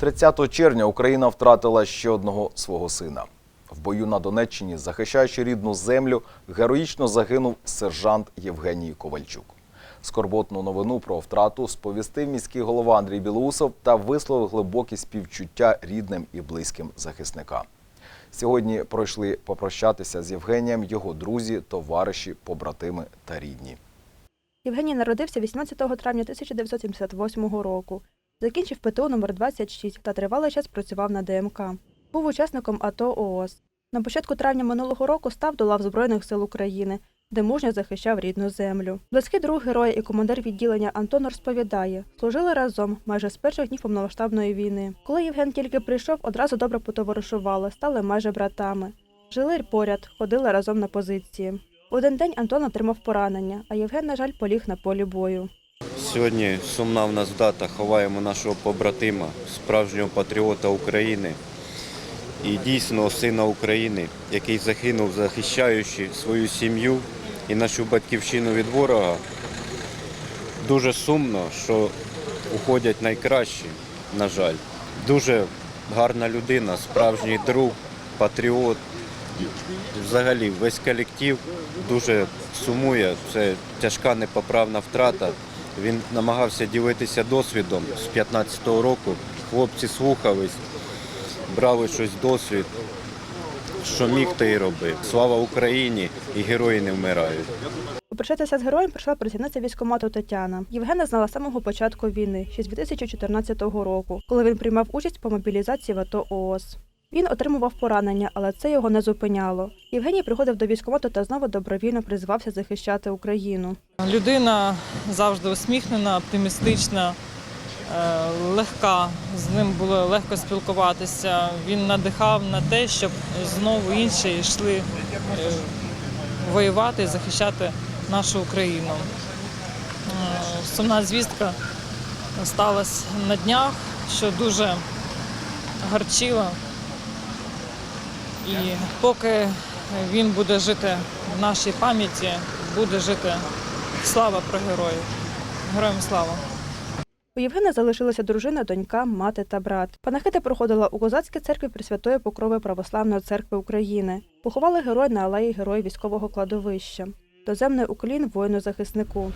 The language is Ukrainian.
30 червня Україна втратила ще одного свого сина. В бою на Донеччині, захищаючи рідну землю, героїчно загинув сержант Євгеній Ковальчук. Скорботну новину про втрату сповістив міський голова Андрій Білоусов та висловив глибокі співчуття рідним і близьким захисника. Сьогодні пройшли попрощатися з Євгенієм його друзі, товариші, побратими та рідні. Євгеній народився 18 травня 1978 року. Закінчив ПТУ номер 26 та тривалий час працював на ДМК. Був учасником АТО ООС. На початку травня минулого року став до лав Збройних сил України, де мужньо захищав рідну землю. Близький друг героя і командир відділення Антон розповідає, служили разом майже з перших днів повномасштабної війни. Коли Євген тільки прийшов, одразу добре потоваришували, стали майже братами. Жили поряд, ходили разом на позиції. Один день Антон отримав поранення, а Євген, на жаль, поліг на полі бою. Сьогодні сумна в нас дата. Ховаємо нашого побратима, справжнього патріота України і дійсного сина України, який загинув, захищаючи свою сім'ю і нашу батьківщину від ворога. Дуже сумно, що уходять найкращі, на жаль. Дуже гарна людина, справжній друг, патріот. Взагалі весь колектив дуже сумує. Це тяжка непоправна втрата. Він намагався ділитися досвідом з 15-го року. Хлопці слухались, брали щось досвід. Що міг, то й робив. Слава Україні і герої не вмирають. Попрощатися з героєм прийшла працівниця військкомату Тетяна. Євгена знала з самого початку війни, ще з 2014 року, коли він приймав участь по мобілізації в АТО ООС. Він отримував поранення, але це його не зупиняло. Євгеній приходив до військкомату та знову добровільно призвався захищати Україну. Людина завжди усміхнена, оптимістична, е, легка. З ним було легко спілкуватися. Він надихав на те, щоб знову інші йшли е, воювати і захищати нашу Україну. Е, Сумна звістка сталася на днях, що дуже гарчила. І поки він буде жити в нашій пам'яті, буде жити слава про героїв. Героям слава! У Євгена залишилася дружина, донька, мати та брат. Панахида проходила у козацькій церкві Пресвятої Покрови Православної церкви України. Поховали героя на алеї Героїв військового кладовища. Доземний уклін воїну-захиснику.